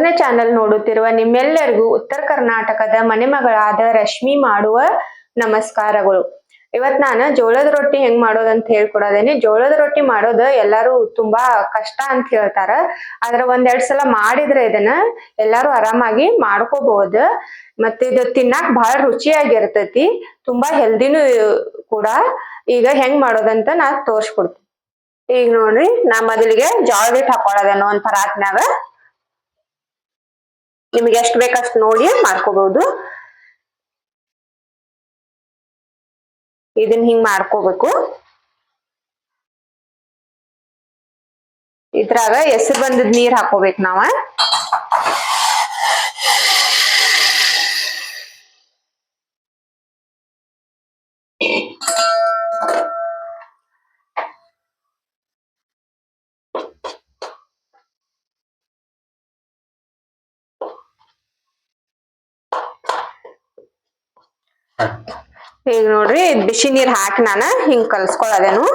ಇವತ್ತಿನ ಚಾನೆಲ್ ನೋಡುತ್ತಿರುವ ನಿಮ್ಮೆಲ್ಲರಿಗೂ ಉತ್ತರ ಕರ್ನಾಟಕದ ಮನೆಮಗಳಾದ ರಶ್ಮಿ ಮಾಡುವ ನಮಸ್ಕಾರಗಳು. ಇವತ್ ನಾನು ಜೋಳದ ರೊಟ್ಟಿ ಹೆಂಗ್ ಮಾಡೋದಂತ ಹೇಳ್ಕೊಡೋದೇನೆ. ಜೋಳದ ರೊಟ್ಟಿ ಮಾಡೋದು ಎಲ್ಲಾರು ತುಂಬಾ ಕಷ್ಟ ಅಂತ ಹೇಳ್ತಾರ. ಆದ್ರ ಒಂದೆರಡ್ ಸಲ ಮಾಡಿದ್ರೆ ಇದನ್ನ ಎಲ್ಲಾರು ಆರಾಮಾಗಿ ಮಾಡ್ಕೋಬಹುದು ಮತ್ತೆ ಇದು ತಿನ್ನಾಕ್ ಬಹಳ ರುಚಿಯಾಗಿರ್ತೈತಿ. ತುಂಬಾ ಹೆಲ್ದಿನೂ ಕೂಡ. ಈಗ ಹೆಂಗ್ ಮಾಡೋದಂತ ನಾ ತೋರ್ಸ್ಕೊಡ್ತೀನಿ. ಈಗ ನೋಡ್ರಿ ನಾ ಮೊದಲಿಗೆ ಜೋಳದ ಹಿಟ್ಟು ಹಾಕೊಳ್ಳೋದೇನೋ ಒಂದ್ ಪರಾತ್ನ್ಯಾಗ ನಿಮ್ಗೆ ಎಷ್ಟು ಬೇಕಷ್ಟು ನೋಡಿ ಮಾಡ್ಕೋಬಹುದು ಇದನ್ನ ಹಿಂಗ್ ಮಾಡ್ಕೋಬೇಕು. ಇದ್ರಾಗ ಹೆಸರು ಬಂದದ್ ನೀರ್ ಹಾಕೋಬೇಕು ನಾವ. ಈಗ ನೋಡ್ರಿ ಬಿಸಿ ನೀರ್ ಹಾಕಿ ನಾನ ಹಿಂಗ್ ಕಲ್ಸ್ಕೊಳ್ಳೋದೇನು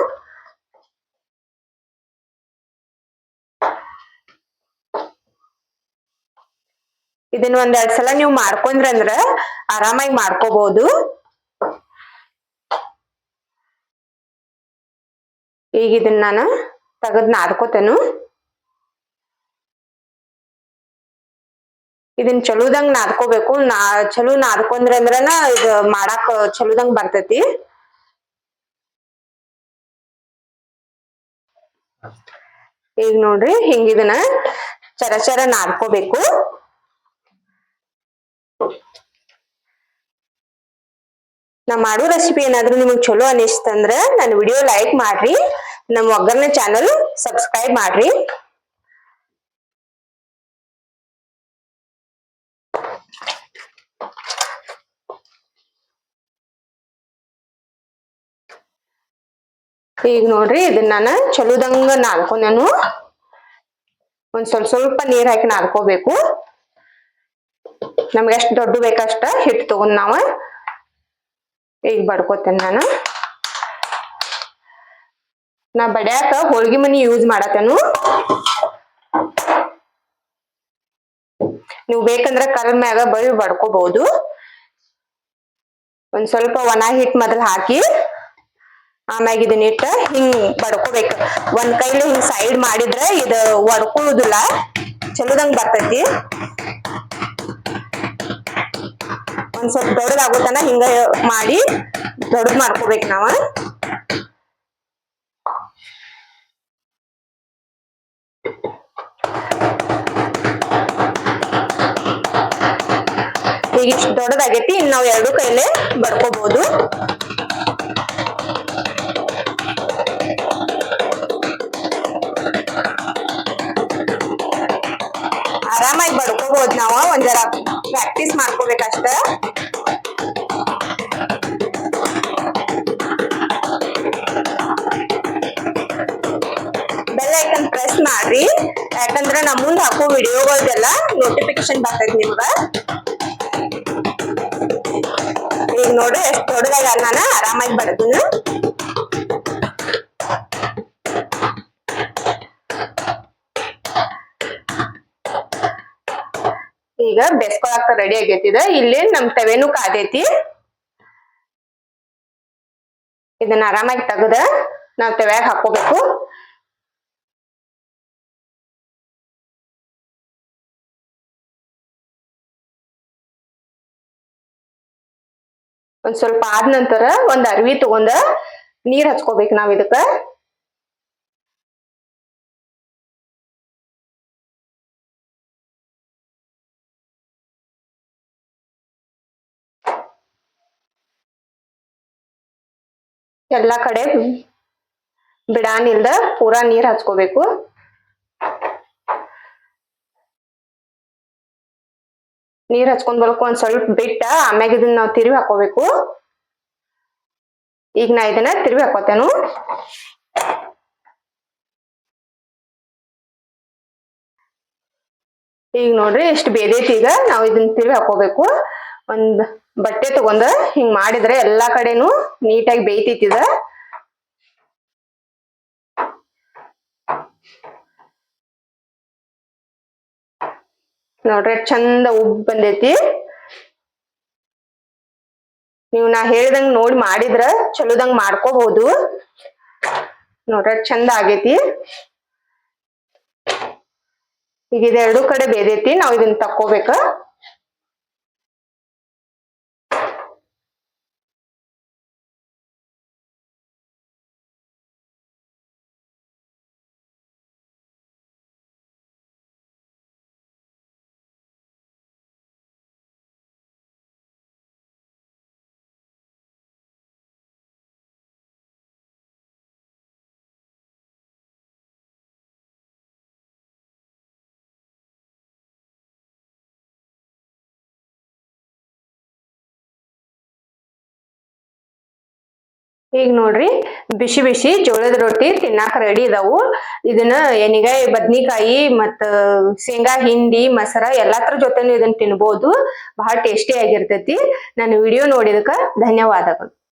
ಇದನ್ನ ಒಂದೆರಡ್ ಸಲ ನೀವು ಮಾಡ್ಕೊಂಡ್ರಿ ಅಂದ್ರ ಆರಾಮಾಗಿ ಮಾಡ್ಕೋಬಹುದು ಈಗ ಇದನ್ನ ನಾನು ತೆಗೆದ್ ನಾದ್ಕೋತೇನು. ಇದನ್ ಚಲೋದಂಗ್ ನಾದ್ಕೋಬೇಕು. ನಾ ಚಲೋ ನಾದ್ಕೊಂಡ್ರೆ ಅಂದ್ರನ ಇದು ಮಾಡಾಕ ಚಲೋದಂಗ್ ಬರ್ತೈತಿ. ಈಗ ನೋಡ್ರಿ ಹಿಂಗ ಇದನ್ನ ಚರ ಚರ ನಾದ್ಕೋಬೇಕು. ನಾ ಮಾಡೋ ರೆಸಿಪಿ ಏನಾದ್ರೂ ನಿಮಗ್ ಚಲೋ ಅನಿಸ್ತಂದ್ರ ನನ್ನ ವಿಡಿಯೋ ಲೈಕ್ ಮಾಡ್ರಿ. ನಮ್ಮ ಒಗ್ಗರಣೆ ಚಾನಲ್ ಸಬ್ಸ್ಕ್ರೈಬ್ ಮಾಡ್ರಿ. ಈಗ ನೋಡ್ರಿ ಇದನ್ನ ನಾನು ಚಲೋದಂಗ ನಾದ್ಕೊಂಡೇನು. ಒಂದ್ ಸ್ವಲ್ಪ ಸ್ವಲ್ಪ ನೀರ್ ಹಾಕಿ ನಾದ್ಕೋಬೇಕು. ನಮ್ಗೆ ಎಷ್ಟ್ ದೊಡ್ಡ ಬೇಕಷ್ಟ ಹಿಟ್ಟು ತಗೊಂಡ್ ನಾವ ಈಗ ಬಡ್ಕೋತೇನೆ ನಾನು. ನಾ ಬಡ್ಯಾಕ ಹೋಳ್ಗಿ ಮನಿ ಯೂಸ್ ಮಾಡತ್ತೇನು ನೀವು ಬೇಕಂದ್ರ ಕಲ್ ಮ್ಯಾಗ ಬಳಿ ಬಡ್ಕೋಬಹುದು. ಒಂದ್ ಸ್ವಲ್ಪ ಒಣ ಹಿಟ್ ಮೊದಲ್ ಹಾಕಿ ಆಮ್ಯಾಗ ಇದನ್ನ ಇಟ್ಟ ಹಿಂಗ್ ಬಡ್ಕೋಬೇಕ. ಒಂದ್ ಕೈಲಿ ಹಿಂಗ್ ಸೈಡ್ ಮಾಡಿದ್ರ ಇದು ಒಡ್ಕೊಳ್ಳುದಿಲ್ಲ ಚಲೋದಂಗ್ ಬರ್ತೈತಿ. ಒಂದ್ ಸ್ವಲ್ಪ ದೊಡ್ಡದಾಗೋತನ ಹಿಂಗ ಮಾಡಿ ದೊಡ್ಡದ್ ಮಾಡ್ಕೋಬೇಕ್ ನಾವ. ಈಗ ಇಷ್ಟು ದೊಡ್ಡದಾಗೈತಿ ಇನ್ನು ನಾವ್ ಎರಡು ಕೈಲೇ ಬಡ್ಕೋಬಹುದು ಆರಾಮಾಗಿ ನಾವು ಒಂದರ ಪ್ರಾಕ್ಟೀಸ್ ಮಾಡ್ಕೋಬೇಕಷ್ಟ ಐಕನ್ ಪ್ರೆಸ್ ಮಾಡ್ರಿ. ಯಾಕಂದ್ರೆ ನಾ ಮುಂದ್ ಹಾಕೋ ವಿಡಿಯೋಗಳ್ದೆಲ್ಲ ನೋಟಿಫಿಕೇಶನ್ ಬರ್ತೈತಿ ನಿಮ್ಗ. ಈಗ ನೋಡ್ರಿ ಎಷ್ಟು ದೊಡ್ಡದಾಗ ನಾನು? ಆರಾಮಾಗಿ ಬಡದಿನ. ಈಗ ಬೆಸ್ಕೊಳಕ ರೆಡಿ ಆಗೈತಿದ. ಇಲ್ಲಿ ನಮ್ ತವೆನು ಕಾದೈತಿ. ಇದನ್ನ ಆರಾಮಾಗಿ ತೆಗದ ನಾವ್ ತವ್ಯಾಗ ಹಾಕೋಬೇಕು. ಒಂದ್ ಸ್ವಲ್ಪ ಆದ ನಂತರ ಒಂದ್ ಅರ್ವಿ ತಗೊಂಡ ನೀರ್ ಹಚ್ಕೋಬೇಕು ನಾವ್ ಇದಕ್ಕ. ಎಲ್ಲಾ ಕಡೆ ಬಿಡಾನಿಲ್ದ ಪೂರಾ ನೀರ್ ಹಚ್ಕೋಬೇಕು. ನೀರ್ ಹಚ್ಕೊಂಡ್ ಬರ್ಕು ಒಂದ್ ಸ್ವಲ್ಪ ಬಿಟ್ಟ ಆಮ್ಯಾಗ ಇದನ್ನ ನಾವ್ ತಿರುವಿ ಹಾಕೋಬೇಕು. ಈಗ ನಾ ಇದನ್ನ ತಿರುವಿ ಹಾಕೋತೇನು. ಈಗ ನೋಡ್ರಿ ಎಷ್ಟು ಬೇದೈತಿ ಈಗ ನಾವ್ ಇದನ್ನ ತಿರುವಿ ಹಾಕೋಬೇಕು. ಒಂದ್ ಬಟ್ಟೆ ತಗೊಂಡ ಹಿಂಗ್ ಮಾಡಿದ್ರೆ ಎಲ್ಲಾ ಕಡೆನು ನೀಟಾಗಿ ಬೇಯ್ತೈತಿ ಇದ ನೋಡ್ರಿ ಚಂದ ಉಬ್ ಬಂದೈತಿ. ನೀವು ನಾ ಹೇಳ್ದಂಗ್ ನೋಡಿ ಮಾಡಿದ್ರ ಚಲೋದಂಗ್ ಮಾಡ್ಕೋಬಹುದು. ನೋಡ್ರಿ ಚಂದ ಆಗೇತಿ. ಈಗ ಇದೆರಡು ಕಡೆ ಬೇದೈತಿ, ನಾವ್ ಇದನ್ನ ತಕ್ಕೋಬೇಕ. ಈಗ ನೋಡ್ರಿ, ಬಿಸಿ ಬಿಸಿ ಜೋಳದ ರೊಟ್ಟಿ ತಿನ್ನಾಕ ರೆಡಿ ಇದಾವು. ಇದನ್ನ ಎಣ್ಣಿಗಾಯಿ, ಬದ್ನಿಕಾಯಿ ಮತ್ತ ಶೇಂಗಾ, ಹಿಂಡಿ, ಮಸರ ಎಲ್ಲಾತ್ರ ಜೊತೆನು ಇದನ್ನ ತಿನ್ಬೋದು. ಬಹಳ ಟೇಸ್ಟಿ ಆಗಿರ್ತೈತಿ. ನನ್ನ ವಿಡಿಯೋ ನೋಡಿದಕ್ಕ ಧನ್ಯವಾದಗಳು.